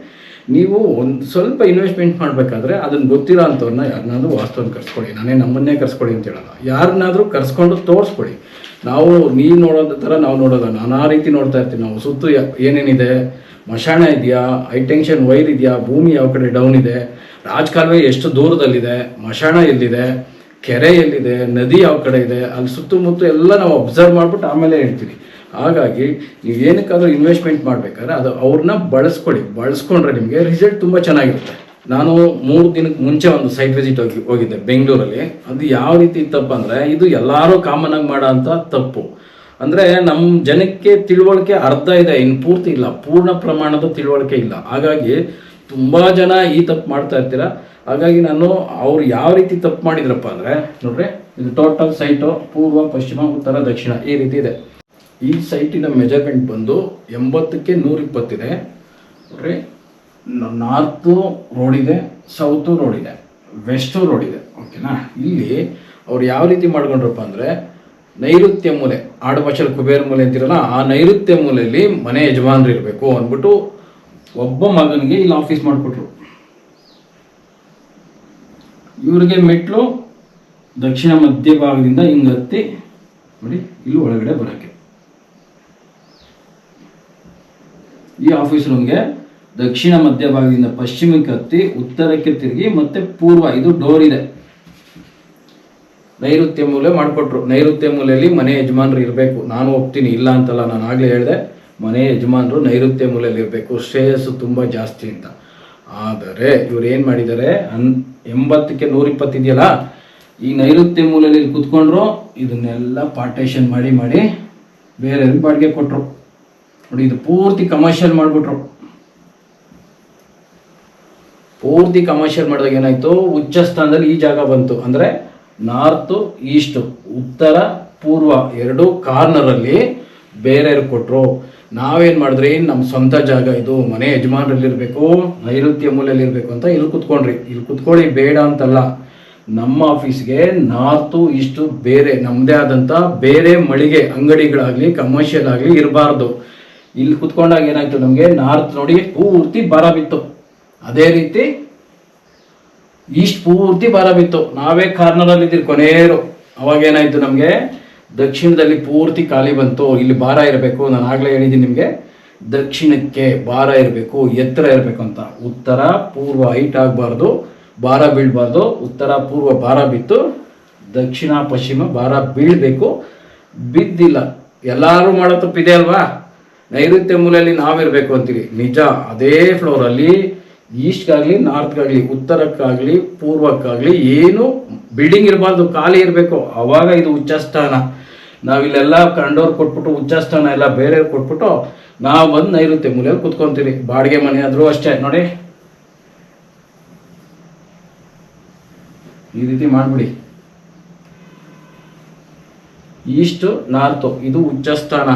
ನೀವು ಒಂದು ಸ್ವಲ್ಪ ಇನ್ವೆಸ್ಟ್ಮೆಂಟ್ ಮಾಡಬೇಕಾದ್ರೆ ಅದನ್ನ ಗೊತ್ತಿರೋ ಅಂಥವ್ರನ್ನ ಯಾರನ್ನಾದ್ರೂ ವಾಸ್ತವನ ಕರ್ಸ್ಕೊಳ್ಳಿ. ನಾನೇ ನಮ್ಮನ್ನೇ ಕರ್ಸ್ಕೊಳ್ಳಿ ಅಂತ ಹೇಳಲ್ಲ. ಯಾರನ್ನಾದ್ರೂ ಕರ್ಸ್ಕೊಂಡು ತೋರಿಸ್ಕೊಳ್ಳಿ. ನಾವು ನೀವು ನೋಡೋದ ಥರ ನಾವು ನೋಡೋದಲ್ಲ ನಾನಾ ರೀತಿ ನೋಡ್ತಾ ಇರ್ತೀವಿ ನಾವು ಸುತ್ತು ಏನೇನಿದೆ? ಮಶಾಣ ಇದೆಯಾ? ಹೈ ಟೆನ್ಷನ್ ವೈರ್ ಇದೆಯಾ? ಭೂಮಿ ಯಾವ ಕಡೆ ಡೌನ್ ಇದೆ? ರಾಜಕಾಲುವೆ ಎಷ್ಟು ದೂರದಲ್ಲಿದೆ? ಮಶಾಣ ಎಲ್ಲಿದೆ? ಕೆರೆ ಎಲ್ಲಿದೆ? ನದಿ ಯಾವ ಕಡೆ ಇದೆ? ಅಲ್ಲಿ ಸುತ್ತಮುತ್ತ ಎಲ್ಲ ನಾವು ಅಬ್ಸರ್ವ್ ಮಾಡ್ಬಿಟ್ಟು ಆಮೇಲೆ ಹೇಳ್ತೀವಿ ಹಾಗಾಗಿ ನೀವು ಏನಕ್ಕಾದರೂ ಇನ್ವೆಸ್ಟ್ಮೆಂಟ್ ಮಾಡಬೇಕಾದ್ರೆ ಅದು ಅವ್ರನ್ನ ಬಳಸ್ಕೊಳ್ಳಿ. ಬಳಸ್ಕೊಂಡ್ರೆ ನಿಮಗೆ ರಿಸಲ್ಟ್ ತುಂಬ ಚೆನ್ನಾಗಿರುತ್ತೆ. ನಾನು ಮೂರು ದಿನಕ್ಕೆ ಮುಂಚೆ ಒಂದು ಸೈಟ್ ವಿಸಿಟ್ ಹೋಗಿ, ಹೋಗಿದ್ದೆ ಬೆಂಗಳೂರಲ್ಲಿ. ಅದು ಯಾವ ರೀತಿ ತಪ್ಪು ಅಂದರೆ, ಇದು ಎಲ್ಲರೂ ಕಾಮನ್ ಆಗಿ ಮಾಡೋ ತಪ್ಪು. ಅಂದರೆ ನಮ್ಮ ಜನಕ್ಕೆ ತಿಳುವಳಿಕೆ ಅರ್ಧ ಇದೆ ಇನ್ನು ಪೂರ್ತಿ ಇಲ್ಲ. ಪೂರ್ಣ ಪ್ರಮಾಣದ ತಿಳುವಳಿಕೆ ಇಲ್ಲ. ಹಾಗಾಗಿ ತುಂಬ ಜನ ಈ ತಪ್ಪು ಮಾಡ್ತಾ ಇರ್ತೀರ. ಹಾಗಾಗಿ ನಾನು ಅವ್ರು ಯಾವ ರೀತಿ ತಪ್ಪು ಮಾಡಿದ್ರಪ್ಪ ಅಂದರೆ, ನೋಡ್ರಿ, ಇದು ಟೋಟಲ್ ಸೈಟು ಪೂರ್ವ, ಪಶ್ಚಿಮ, ಉತ್ತರ, ದಕ್ಷಿಣ ಈ ರೀತಿ ಇದೆ. ಈ ಸೈಟಿನ ಮೆಜರ್ಮೆಂಟ್ ಬಂದು ಎಂಬತ್ತಕ್ಕೆ ನೂರಿಪ್ಪತ್ತಿದೆ. ನೋಡ್ರಿ ನಾರ್ತು ರೋಡ್ ಇದೆ ಸೌತು ರೋಡ್ ಇದೆ ವೆಸ್ಟು ರೋಡ್ ಇದೆ ಓಕೆನಾ? ಇಲ್ಲಿ ಅವ್ರು ಯಾವ ರೀತಿ ಮಾಡ್ಕೊಂಡ್ರಪ್ಪ ಅಂದರೆ, ನೈಋತ್ಯ ಮೂಲೆ ಆಡು ಭಾಷೆಯಲ್ಲಿ ಕುಬೇರ ಮೂಲೆ ಅಂತಿರಲ್ಲ, ಆ ನೈಋತ್ಯ ಮೂಲೆಯಲ್ಲಿ ಮನೆ ಯಜಮಾನರು ಇರಬೇಕು ಅಂದ್ಬಿಟ್ಟು ಒಬ್ಬ ಮಗನಿಗೆ ಇಲ್ಲಿ ಆಫೀಸ್ ಮಾಡಿಕೊಟ್ರು. ಇವರಿಗೆ ಮೆಟ್ಲು ದಕ್ಷಿಣ ಮಧ್ಯ ಭಾಗದಿಂದ ಹಿಂಗತ್ತಿ, ನೋಡಿ, ಇಲ್ಲಿ ಒಳಗಡೆ ಬರೋಕ್ಕೆ. ಈ ಆಫೀಸ್ ರೂಮ್ಗೆ ದಕ್ಷಿಣ ಮಧ್ಯ ಭಾಗದಿಂದ ಪಶ್ಚಿಮಕ್ಕೆ ಹತ್ತಿ ಉತ್ತರಕ್ಕೆ ತಿರುಗಿ ಮತ್ತೆ ಪೂರ್ವ ಇದು ಡೋರ್ ಇದೆ. ನೈಋತ್ಯ ಮೂಲೆ ಮಾಡಿಕೊಟ್ರು. ನೈಋತ್ಯ ಮೂಲೆಯಲ್ಲಿ ಮನೆ ಯಜಮಾನರು ಇರಬೇಕು. ನಾನು ಹೋಗ್ತೀನಿ, ಇಲ್ಲ ಅಂತಲ್ಲ, ನಾನು ಆಗಲೇ ಹೇಳಿದೆ, ಮನೆ ಯಜಮಾನರು ನೈಋತ್ಯ ಮೂಲೆಯಲ್ಲಿ ಇರಬೇಕು. ಶ್ರೇಯಸ್ಸು ತುಂಬ ಜಾಸ್ತಿ ಅಂತ. ಆದರೆ ಇವ್ರು ಏನು ಮಾಡಿದ್ದಾರೆ? ಅನ್ ಎಂಬತ್ತಕ್ಕೆ ನೂರಿಪ್ಪತ್ತು ಇದೆಯಲ್ಲ ಈ ನೈಋತ್ಯ ಮೂಲೆಯಲ್ಲಿ ಕುತ್ಕೊಂಡ್ರು, ಇದನ್ನೆಲ್ಲ ಪಾರ್ಟೇಷನ್ ಮಾಡಿ ಮಾಡಿ ಬೇರೆಯವ್ರಿಗೆ ಬಾಡಿಗೆ ಕೊಟ್ಟರು ನೋಡಿ, ಇದು ಪೂರ್ತಿ ಕಮರ್ಷಿಯಲ್ ಮಾಡಿಬಿಟ್ರು. ಪೂರ್ತಿ ಕಮರ್ಷಿಯಲ್ ಮಾಡಿದಾಗ ಏನಾಯ್ತು? ಉಚ್ಚ ಸ್ಥಾನದಲ್ಲಿ ಈ ಜಾಗ ಬಂತು. ಅಂದ್ರೆ ನಾರ್ತ್ ಈಸ್ಟ್ ಉತ್ತರ, ಪೂರ್ವ ಎರಡು ಕಾರ್ನರಲ್ಲಿ ಬೇರೆ ಕೊಟ್ಟರು ನಾವೇನ್ ಮಾಡಿದ್ರಿ? ನಮ್ಮ ಸ್ವಂತ ಜಾಗ ಇದು. ಮನೆ ಯಜಮಾನರಲ್ಲಿ ಇರಬೇಕು ನೈಋತ್ಯ ಮೂಲೆಯಲ್ಲಿ ಇರಬೇಕು ಅಂತ ಇಲ್ಲಿ ಕುತ್ಕೊಂಡ್ರಿ. ಇಲ್ಲಿ ಕುತ್ಕೊಳ್ಳಿ, ಬೇಡ ಅಂತಲ್ಲ. ನಮ್ಮ ಆಫೀಸ್ಗೆ ನಾರ್ತು ಈಸ್ಟು ಬೇರೆ ನಮ್ಮದೇ ಆದಂಥ ಬೇರೆ ಮಳಿಗೆ, ಅಂಗಡಿಗಳಾಗಲಿ ಕಮರ್ಷಿಯಲ್ ಆಗಲಿ ಇರಬಾರ್ದು. ಇಲ್ಲಿ ಕುತ್ಕೊಂಡಾಗ ಏನಾಯ್ತು ನಮಗೆ? ನಾರ್ತ್ ನೋಡಿ ಪೂರ್ತಿ ಬರ ಬಿತ್ತು. ಅದೇ ರೀತಿ ಈಸ್ಟ್ ಪೂರ್ತಿ ಬರ ಬಿತ್ತು. ನಾವೇ ಕಾರ್ನರಲ್ಲಿ ಇದ್ದೀರಿ ಕೊನೆಯರು. ಅವಾಗ ಏನಾಯ್ತು ನಮಗೆ? ದಕ್ಷಿಣದಲ್ಲಿ ಪೂರ್ತಿ ಖಾಲಿ ಬಂತು. ಇಲ್ಲಿ ಭಾರ ಇರಬೇಕು. ನಾನು ಆಗಲೇ ಹೇಳಿದ್ದೀನಿ ನಿಮಗೆ. ದಕ್ಷಿಣಕ್ಕೆ ಭಾರ ಇರಬೇಕು. ಎತ್ತರ ಇರಬೇಕು ಅಂತ. ಉತ್ತರ, ಪೂರ್ವ ಹೈಟ್ ಆಗಬಾರ್ದು. ಭಾರ ಬೀಳಬಾರ್ದು. ಉತ್ತರ, ಪೂರ್ವ ಭಾರ ಬಿತ್ತು. ದಕ್ಷಿಣ, ಪಶ್ಚಿಮ ಭಾರ ಬೀಳಬೇಕು. ಬಿದ್ದಿಲ್ಲ. ಎಲ್ಲರೂ ಮಾಡೋ ತಪ್ಪಿದೆ ಅಲ್ವಾ? ನೈಋತ್ಯ ಮೂಲೆಯಲ್ಲಿ ನಾವಿರಬೇಕು ಅಂತೀವಿ ನಿಜ, ಅದೇ ಫ್ಲೋರಲ್ಲಿ ಈಸ್ಟ್ಗಾಗಲಿ ನಾರ್ತ್ಗಾಗಲಿ ಉತ್ತರಕ್ಕಾಗಲಿ, ಪೂರ್ವಕ್ಕಾಗಲಿ ಏನು ಬಿಲ್ಡಿಂಗ್ ಇರಬಾರ್ದು, ಖಾಲಿ ಇರಬೇಕು. ಅವಾಗ ಇದು ಉಚ್ಚಸ್ಥಾನ ನಾವಿಲ್ಲೆಲ್ಲ ಕಂಡೋರು ಕೊಟ್ಬಿಟ್ಟು ಉಚ್ಚಸ್ಥಾನ ಎಲ್ಲ ಬೇರೆ ಕೊಟ್ಬಿಟ್ಟು ನಾವು ಬಂದು ನೈಋತ್ಯ ಮೂಲೆಯಲ್ಲಿ ಕುತ್ಕೊಂತೀವಿ. ಬಾಡಿಗೆ ಮನೆ ಆದರೂ ಅಷ್ಟೇ, ನೋಡಿ. ಈ ರೀತಿ ಮಾಡಿಬಿಡಿ. ಈಸ್ಟ್ ನಾರ್ತು ಇದು ಉಚ್ಚ ಸ್ಥಾನ